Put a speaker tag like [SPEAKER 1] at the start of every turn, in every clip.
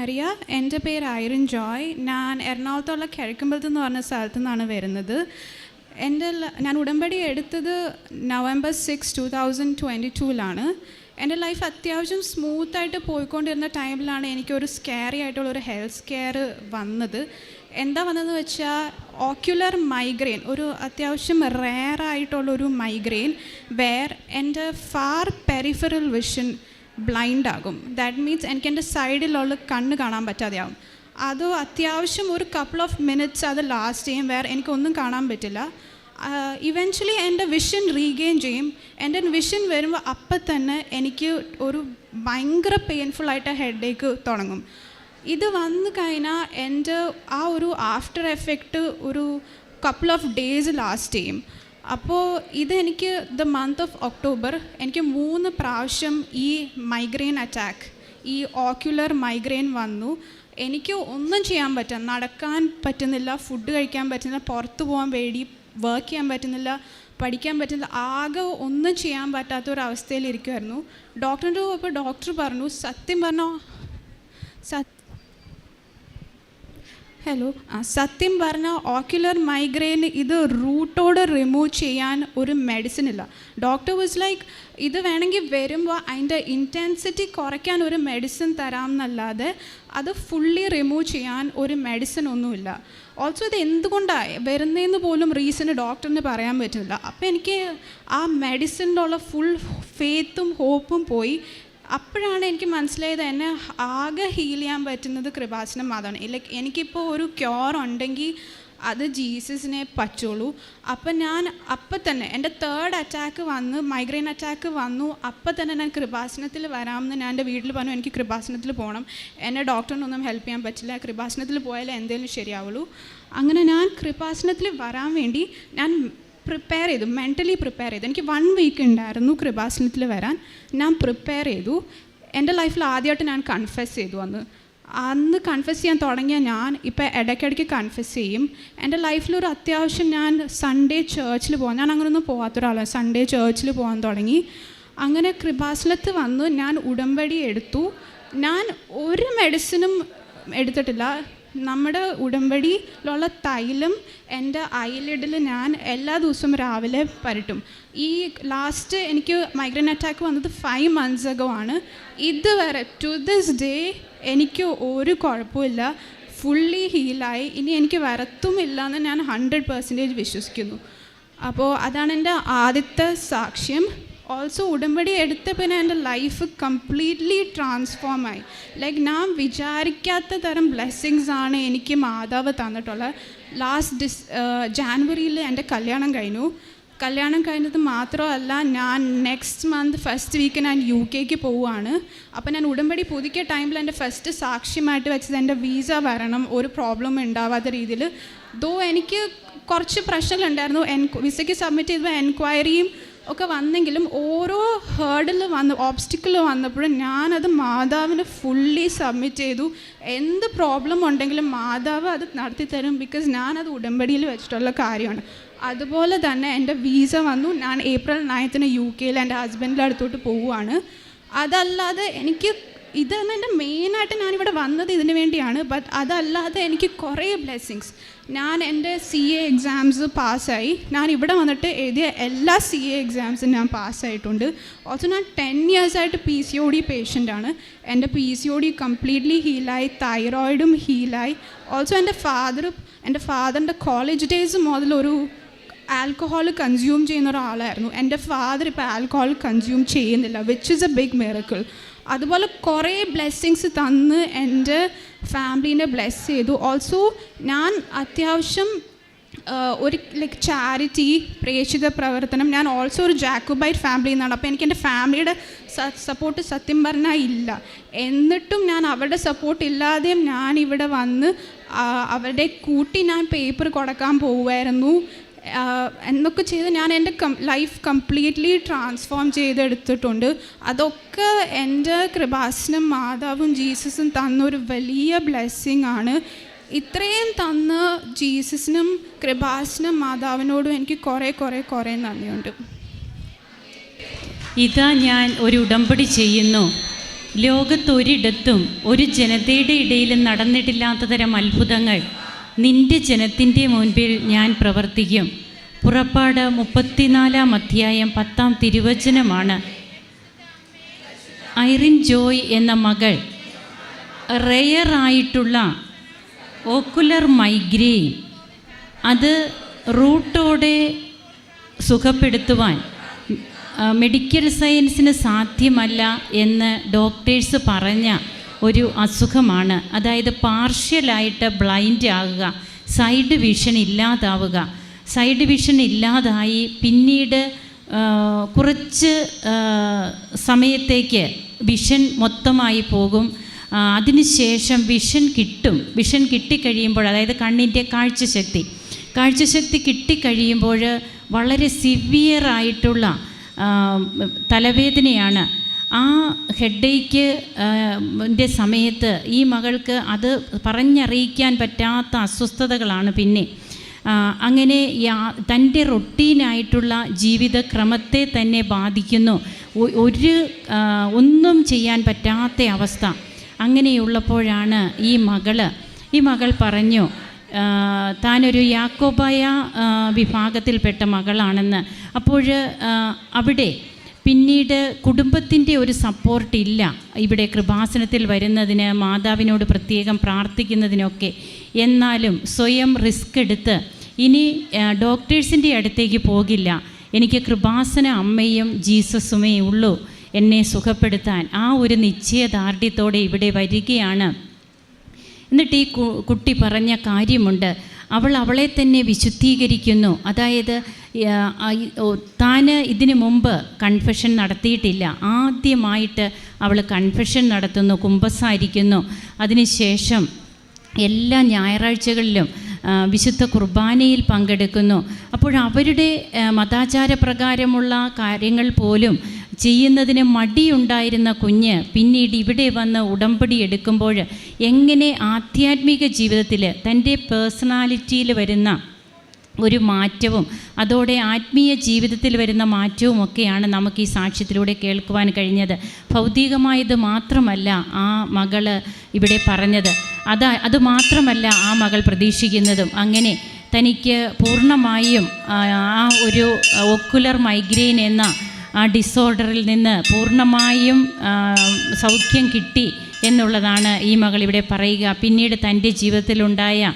[SPEAKER 1] Maria എന്റെ പേര് Irene Joy. ഞാൻ എറണാകുളത്തുള്ള കിഴക്കുമ്പലത്ത് എന്ന് പറഞ്ഞ സ്ഥലത്തു നിന്നാണ് വരുന്നത്. എന്റെ ഞാൻ ഉടമ്പടി എടുത്തത് November six two thousand twenty ടൂവിലാണ് എന്റെ ലൈഫ് അത്യാവശ്യം സ്മൂത്തായിട്ട് പോയിക്കൊണ്ടിരുന്ന ടൈമിലാണ് എനിക്കൊരു സ്കാരി ആയിട്ടുള്ള ഒരു ഹെൽത്ത് കെയർ വന്നത്. എന്താ വന്നതെന്ന് വെച്ചാൽ ഓക്യുലർ മൈഗ്രെയിൻ ഒരു അത്യാവശ്യം റെയർ ആയിട്ടുള്ളൊരു മൈഗ്രെയിൻ വേർ എന്റെ ഫാർ പെരിഫറൽ വിഷൻ ബ്ലൈൻഡ് ആകും ദാറ്റ് മീൻസ് എനിക്ക് എന്റെ സൈഡിലുള്ള കണ്ണ് കാണാൻ പറ്റാതെയാവും. അത് അത്യാവശ്യം ഒരു കപ്പിൾ ഓഫ് മിനിറ്റ്സ് അത് ലാസ്റ്റ് ചെയ്യും. വേറെ എനിക്കൊന്നും കാണാൻ പറ്റില്ല. ഇവൻച്വലി എന്റെ വിഷൻ റീഗെയിൻ ചെയ്യും. എന്റെ വിഷൻ വരുമ്പോൾ അപ്പം തന്നെ എനിക്ക് ഒരു ഭയങ്കര പെയിൻഫുള്ളായിട്ട് ഹെഡ് ഏക്ക് തുടങ്ങും. ഇത് വന്നു കഴിഞ്ഞാൽ എന്റെ ആ ഒരു ആഫ്റ്റർ എഫക്റ്റ് ഒരു കപ്പിൾ ഓഫ് ഡേയ്സ് ലാസ്റ്റ് ചെയ്യും. അപ്പോൾ ഇതെനിക്ക് ദ മന്ത് ഓഫ് ഒക്ടോബർ എനിക്ക് മൂന്ന് പ്രാവശ്യം ഈ മൈഗ്രെയിൻ അറ്റാക്ക് ഈ ഓക്യുലർ മൈഗ്രെയിൻ വന്നു. എനിക്ക് ഒന്നും ചെയ്യാൻ പറ്റാം നടക്കാൻ പറ്റുന്നില്ല ഫുഡ് കഴിക്കാൻ പറ്റുന്നില്ല പുറത്ത് പോകാൻ പേടി വർക്ക് ചെയ്യാൻ പറ്റുന്നില്ല പഠിക്കാൻ പറ്റുന്നില്ല ആകെ ഒന്നും ചെയ്യാൻ പറ്റാത്ത ഒരു അവസ്ഥയിലിരിക്കുമായിരുന്നു ഡോക്ടറിന്റെ പോയപ്പോൾ ഡോക്ടർ പറഞ്ഞു സത്യം പറഞ്ഞോ സത്യം ഹലോ ആ സത്യം പറഞ്ഞാൽ ഓക്യുലർ മൈഗ്രെയിൻ ഇത് റൂട്ടോട് റിമൂവ് ചെയ്യാൻ ഒരു മെഡിസിൻ ഇല്ല. ഡോക്ടർ വാസ് ലൈക്ക് ഇത് വേണമെങ്കിൽ വരുമ്പോൾ അതിന്റെ ഇന്റൻസിറ്റി കുറയ്ക്കാൻ ഒരു മെഡിസിൻ തരാം എന്നല്ലാതെ അത് ഫുള്ളി റിമൂവ് ചെയ്യാൻ ഒരു മെഡിസിൻ ഒന്നുമില്ല. ഓൾസോ ഇത് എന്തുകൊണ്ടാണ് വരുന്നതെന്ന് പോലും റീസണ് ഡോക്ടറിന് പറയാൻ പറ്റുന്നില്ല അപ്പോൾ എനിക്ക് ആ മെഡിസിന്റെ ഉള്ള ഫുൾ ഫെയ്ത്തും ഹോപ്പും പോയി. അപ്പോഴാണ് എനിക്ക് മനസ്സിലായത് എന്നെ ആകെ ഹീൽ ചെയ്യാൻ പറ്റുന്നത് കൃപാസനം മാത്രമാണ് ലൈക്ക് എനിക്കിപ്പോൾ ഒരു ക്യോർ ഉണ്ടെങ്കിൽ അത് ജീസസിനെ പറ്റുള്ളൂ. അപ്പം ഞാൻ അപ്പം തന്നെ എന്റെ തേർഡ് അറ്റാക്ക് വന്ന് മൈഗ്രെയിൻ അറ്റാക്ക് വന്നു. അപ്പം തന്നെ ഞാൻ കൃപാസനത്തിൽ വരാമെന്ന് ഞാൻ എന്റെ വീട്ടിൽ പറഞ്ഞു എനിക്ക് കൃപാസനത്തിൽ പോകണം എന്നെ ഡോക്ടറിനൊന്നും ഹെൽപ്പ് ചെയ്യാൻ പറ്റില്ല. കൃപാസനത്തിൽ പോയാലേ എന്തെങ്കിലും ശരിയാവുള്ളൂ. അങ്ങനെ ഞാൻ കൃപാസനത്തിൽ വരാൻ വേണ്ടി ഞാൻ പ്രിപ്പയർ ചെയ്തു മെന്റലി പ്രിപ്പയർ ചെയ്തു. എനിക്ക് വൺ വീക്ക് ഉണ്ടായിരുന്നു കൃപാസനത്തിൽ വരാൻ. ഞാൻ പ്രിപ്പയർ ചെയ്തു. എന്റെ ലൈഫിൽ ആദ്യമായിട്ട് ഞാൻ കൺഫെസ് ചെയ്തു അന്ന്. അന്ന് കൺഫെസ് ചെയ്യാൻ തുടങ്ങിയ ഞാൻ ഇപ്പോൾ ഇടയ്ക്കിടയ്ക്ക് കൺഫെസ് ചെയ്യും. എന്റെ ലൈഫിലൊരു അത്യാവശ്യം ഞാൻ സൺഡേ ചേർച്ചിൽ പോകാൻ ഞാൻ അങ്ങനെയൊന്നും പോകാത്ത ഒരാളാണ് സൺഡേ ചേർച്ചിൽ പോകാൻ തുടങ്ങി. അങ്ങനെ കൃപാസനത്ത് വന്ന് ഞാൻ ഉടമ്പടി എടുത്തു. ഞാൻ ഒരു മെഡിസിനും എടുത്തിട്ടില്ല. നമ്മുടെ ഉടമ്പടിയിലുള്ള തൈലം എന്റെ ഐലിഡിൽ ഞാൻ എല്ലാ ദിവസവും രാവിലെ പരട്ടും. ഈ ലാസ്റ്റ് എനിക്ക് മൈഗ്രൈൻ അറ്റാക്ക് വന്നത് ഫൈവ് മന്ത്സ് അഗോ ആണ്. ഇതുവരെ ടു ദിസ് ഡേ എനിക്ക് ഒരു കുഴപ്പമില്ല ഫുള്ളി ഹീലായി ഇനി എനിക്ക് വരത്തുമില്ല എന്ന് ഞാൻ ഹൺഡ്രഡ് പെർസെന്റേജ് വിശ്വസിക്കുന്നു. അപ്പോൾ അതാണ് എന്റെ ആദ്യത്തെ സാക്ഷ്യം. ഓൾസോ ഉടമ്പടി എടുത്ത പിന്നെ എന്റെ ലൈഫ് കംപ്ലീറ്റ്ലി ട്രാൻസ്ഫോം ആയി. ലൈക്ക് ഞാൻ വിചാരിക്കാത്ത തരം ബ്ലെസ്സിങ്സ് ആണ് എനിക്ക് മാതാവ് തന്നിട്ടുള്ളത്. ലാസ്റ്റ് ഡിസ് ജാനുവരിയിൽ എന്റെ കല്യാണം കഴിഞ്ഞു. കല്യാണം കഴിഞ്ഞത് മാത്രമല്ല ഞാൻ നെക്സ്റ്റ് മന്ത് ഫസ്റ്റ് വീക്ക് ഞാൻ യു കെക്ക് പോവുകയാണ്. അപ്പോൾ ഞാൻ ഉടമ്പടി പുതുക്കിയ ടൈമിൽ എന്റെ ഫസ്റ്റ് സാക്ഷ്യമായിട്ട് വെച്ചത് എന്റെ വീസ വരണം ഒരു പ്രോബ്ലം ഉണ്ടാവാത്ത രീതിയിൽ. ദോ എനിക്ക് കുറച്ച് പ്രശ്നങ്ങളുണ്ടായിരുന്നു എൻ വിസയ്ക്ക് സബ്മിറ്റ് ചെയ്തപ്പോൾ എൻക്വയറിയും ഒക്കെ വന്നെങ്കിലും ഓരോ ഹേർഡിൽ വന്ന് ഓബ്സ്റ്റിക്കിൾ വന്നപ്പോഴും ഞാനത് മാതാവിന് ഫുള്ളി സബ്മിറ്റ് ചെയ്തു. എന്ത് പ്രോബ്ലം ഉണ്ടെങ്കിലും മാതാവ് അത് നടത്തി തരും ബിക്കോസ് ഞാനത് ഉടമ്പടിയിൽ വെച്ചിട്ടുള്ള കാര്യമാണ്. അതുപോലെ തന്നെ എന്റെ വീസ വന്നു. ഞാൻ ഏപ്രിൽ നയൻത്തിന് യു കെയിൽ എന്റെ ഹസ്ബൻഡിന്റെ അടുത്തോട്ട് പോവുകയാണ്. അതല്ലാതെ എനിക്ക് ഇതാണ് എന്റെ മെയിനായിട്ട് ഞാനിവിടെ വന്നത് ഇതിന് വേണ്ടിയാണ്. ബട്ട് അതല്ലാതെ എനിക്ക് കുറേ ബ്ലെസ്സിങ്സ് ഞാൻ എന്റെ സി എ എക്സാംസ് പാസ്സായി. ഞാൻ ഇവിടെ വന്നിട്ട് എഴുതിയ എല്ലാ സി എ എക്സാംസും ഞാൻ പാസ്സായിട്ടുണ്ട്. ഓൾസോ ഞാൻ ടെൻ ഇയേഴ്സായിട്ട് പി സി ഒ ഡി പേഷ്യന്റാണ് എന്റെ P C O D completely ഹീലായി തൈറോയിഡും ഹീലായി ഓൾസോ എന്റെ ഫാദർ എന്റെ ഫാദറിന്റെ കോളേജ് ഡേയ്സ് മുതലൊരു ആൽക്കഹോൾ കൺസ്യൂം ചെയ്യുന്ന ഒരാളായിരുന്നു. എന്റെ ഫാദർ ഇപ്പോൾ ആൽക്കഹോൾ കൺസ്യൂം ചെയ്യുന്നില്ല which is a big miracle അതുപോലെ കുറേ ബ്ലെസ്സിങ്സ് തന്ന് എന്റെ ഫാമിലീനെ ബ്ലെസ് ചെയ്തു. ഓൾസോ ഞാൻ അത്യാവശ്യം ഒരു ലൈക്ക് ചാരിറ്റി പ്രേക്ഷിത പ്രവർത്തനം. ഞാൻ ഓൾസോ ഒരു ജാക്കോബൈറ്റ് ഫാമിലിയിൽ നിന്നാണ് അപ്പോൾ എനിക്ക് എന്റെ ഫാമിലിയുടെ സപ്പോർട്ട് സത്യം പറഞ്ഞാൽ ഇല്ല. എന്നിട്ടും ഞാൻ അവരുടെ സപ്പോർട്ട് ഇല്ലാതെയും ഞാൻ ഇവിടെ വന്ന് അവരുടെ കൂട്ടി ഞാൻ പേപ്പർ കൊടുക്കാൻ പോവുമായിരുന്നു എന്നൊക്കെ ചെയ്ത് ഞാൻ എന്റെ കം ലൈഫ് കംപ്ലീറ്റ്ലി ട്രാൻസ്ഫോം ചെയ്തെടുത്തിട്ടുണ്ട്. അതൊക്കെ എന്റെ കൃപാസനും മാതാവും ജീസസും തന്നൊരു വലിയ ബ്ലെസ്സിങ് ആണ്. ഇത്രയും തന്ന ജീസസിനും കൃപാസനും മാതാവിനോടും എനിക്ക് കുറേ കുറേ കുറേ നന്ദിയുണ്ട്.
[SPEAKER 2] ഇതാ ഞാൻ ഒരു ഉടമ്പടി ചെയ്യുന്നു. ലോകത്തൊരിടത്തും ഒരു ജനതയുടെ ഇടയിലും നടന്നിട്ടില്ലാത്ത തരം അത്ഭുതങ്ങൾ. നിന്റെ ജനത്തിന്റെ മുൻപിൽ ഞാൻ പ്രവർത്തിക്കും. പുറപ്പാട് മുപ്പത്തിനാലാം അധ്യായം പത്താം തിരുവചനമാണ്. ഐറിൻ ജോയ് എന്ന മകൾ റെയറായിട്ടുള്ള ഓക്കുലർ മൈഗ്രെയിൻ. അത് റൂട്ടോടെ സുഖപ്പെടുത്തുവാൻ മെഡിക്കൽ സയൻസിന് സാധ്യമല്ല എന്ന് ഡോക്ടേഴ്സ് പറഞ്ഞ ഒരു അസുഖമാണ്. അതായത് പാർഷ്യലായിട്ട് ബ്ലൈൻഡ് ആകുക സൈഡ് വിഷൻ ഇല്ലാതാവുക. സൈഡ് വിഷൻ ഇല്ലാതായി പിന്നീട് കുറച്ച് സമയത്തേക്ക് വിഷൻ മൊത്തമായി പോകും. അതിനുശേഷം വിഷൻ കിട്ടും. വിഷൻ കിട്ടിക്കഴിയുമ്പോൾ അതായത് കണ്ണിന്റെ കാഴ്ചശക്തി. കാഴ്ചശക്തി കിട്ടിക്കഴിയുമ്പോൾ വളരെ സിവിയറായിട്ടുള്ള തലവേദനയാണ് ആ ഹെഡേക്ക് ന്റെ സമയത്ത് ഈ മകൾക്ക് അത് പറഞ്ഞറിയിക്കാൻ പറ്റാത്ത അസ്വസ്ഥതകളാണ് പിന്നെ. അങ്ങനെ തന്റെ റൊട്ടീനായിട്ടുള്ള ജീവിതക്രമത്തെ തന്നെ ബാധിക്കുന്നു. ഒരു ഒന്നും ചെയ്യാൻ പറ്റാത്ത അവസ്ഥ. അങ്ങനെയുള്ളപ്പോഴാണ് ഈ മകൾ ഈ മകൾ പറഞ്ഞു താനൊരു യാക്കോബായ വിഭാഗത്തിൽപ്പെട്ട മകളാണെന്ന്. അപ്പോൾ അവിടെ പിന്നീട് കുടുംബത്തിന്റെ ഒരു സപ്പോർട്ട് ഇല്ല. ഇവിടെ കൃപാസനത്തിൽ വരുന്നതിന് മാതാവിനോട് പ്രത്യേകം പ്രാർത്ഥിക്കുന്നതിനൊക്കെ. എന്നാലും സ്വയം റിസ്ക് എടുത്ത് ഇനി ഡോക്ടേഴ്സിന്റെ അടുത്തേക്ക് പോകില്ല. എനിക്ക് കൃപാസന അമ്മയും ജീസസുമേ ഉള്ളൂ. എന്നെ സുഖപ്പെടുത്താൻ ആ ഒരു നിശ്ചയദാർഢ്യത്തോടെ ഇവിടെ വരികയാണ്. എന്നിട്ട് ഈ കുട്ടി പറഞ്ഞ കാര്യമുണ്ട്. അവൾ അവളെ തന്നെ വിശുദ്ധീകരിക്കുന്നു. അതായത് താന് ഇതിനു മുമ്പ് കൺഫെഷൻ നടത്തിയിട്ടില്ല. ആദ്യമായിട്ട് അവൾ കൺഫെഷൻ നടത്തുന്നു കുമ്പസാരിക്കുന്നു. അതിനുശേഷം എല്ലാ ഞായറാഴ്ചകളിലും വിശുദ്ധ കുർബാനയിൽ പങ്കെടുക്കുന്നു. അപ്പോൾ അവരുടെ മതാചാരപ്രകാരമുള്ള കാര്യങ്ങൾ പോലും ചെയ്യുന്നതിന് മടിയുണ്ടായിരുന്ന കുഞ്ഞ് പിന്നീട് ഇവിടെ വന്ന് ഉടമ്പടി എടുക്കുമ്പോൾ എങ്ങനെ ആധ്യാത്മിക ജീവിതത്തിൽ തന്റെ പേഴ്സണാലിറ്റിയിൽ വരുന്ന ഒരു മാറ്റവും അതോടെ ആത്മീയ ജീവിതത്തിൽ വരുന്ന മാറ്റവും ഒക്കെയാണ് നമുക്ക് ഈ സാക്ഷ്യത്തിലൂടെ കേൾക്കുവാൻ കഴിഞ്ഞത്. ഭൗതികമായത് മാത്രമല്ല ആ മകൾ ഇവിടെ പറഞ്ഞത്. അത് അത് മാത്രമല്ല ആ മകൾ പ്രതീക്ഷിക്കുന്നതും. അങ്ങനെ തനിക്ക് പൂർണമായും ആ, ഒരു ഒക്കുലർ മൈഗ്രെയിൻ എന്ന ആ ഡിസോർഡറിൽ നിന്ന് പൂർണമായും സൗഖ്യം കിട്ടി എന്നുള്ളതാണ് ഈ മകൾ ഇവിടെ പറയുക. പിന്നീട് തന്റെ ജീവിതത്തിലുണ്ടായ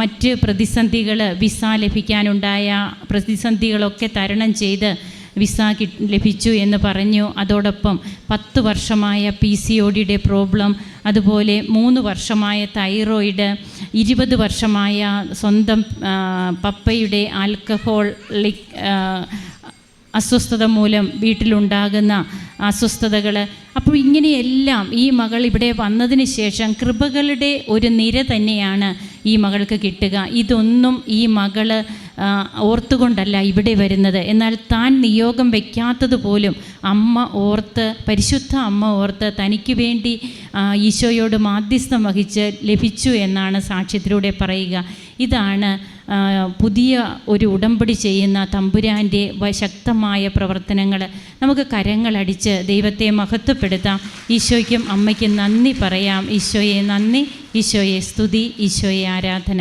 [SPEAKER 2] മറ്റ് പ്രതിസന്ധികൾ വിസ ലഭിക്കാനുണ്ടായ പ്രതിസന്ധികളൊക്കെ തരണം ചെയ്ത് വിസ കി ലഭിച്ചു എന്ന് പറഞ്ഞു. അതോടൊപ്പം പത്ത് വർഷമായ പി സി ഒ ഡിയുടെ പ്രോബ്ലം അതുപോലെ മൂന്ന് വർഷമായ തൈറോയിഡ് ഇരുപത് വർഷമായ സ്വന്തം പപ്പയുടെ ആൽക്കഹോളിക് അസ്വസ്ഥത മൂലം വീട്ടിലുണ്ടാകുന്ന അസ്വസ്ഥതകൾ അപ്പോൾ ഇങ്ങനെയെല്ലാം ഈ മകൾ ഇവിടെ വന്നതിന് ശേഷം കൃപകളുടെ ഒരു നിര തന്നെയാണ് ഈ മകൾക്ക് കിട്ടുക. ഇതൊന്നും ഈ മകൾ ഓർത്തുകൊണ്ടല്ല ഇവിടെ വരുന്നത്. എന്നാൽ താൻ നിയോഗം വയ്ക്കാത്തത് പോലും അമ്മ ഓർത്ത് പരിശുദ്ധ അമ്മ ഓർത്ത് തനിക്ക് വേണ്ടി ഈശോയോട് മാധ്യസ്ഥം വഹിച്ച് ലഭിച്ചു എന്നാണ് സാക്ഷ്യത്തിലൂടെ പറയുക. ഇതാണ് പുതിയ ഒരു ഉടമ്പടി ചെയ്യുന്ന തമ്പുരാന്റെ ശക്തമായ പ്രവർത്തനങ്ങൾ നമുക്ക് കരങ്ങളടിച്ച് ദൈവത്തെ മഹത്വപ്പെടുത്താം. ഈശോയ്ക്കും അമ്മയ്ക്കും നന്ദി പറയാം. ഈശോയെ നന്ദി ഈശോയെ സ്തുതി ഈശോയെ ആരാധന.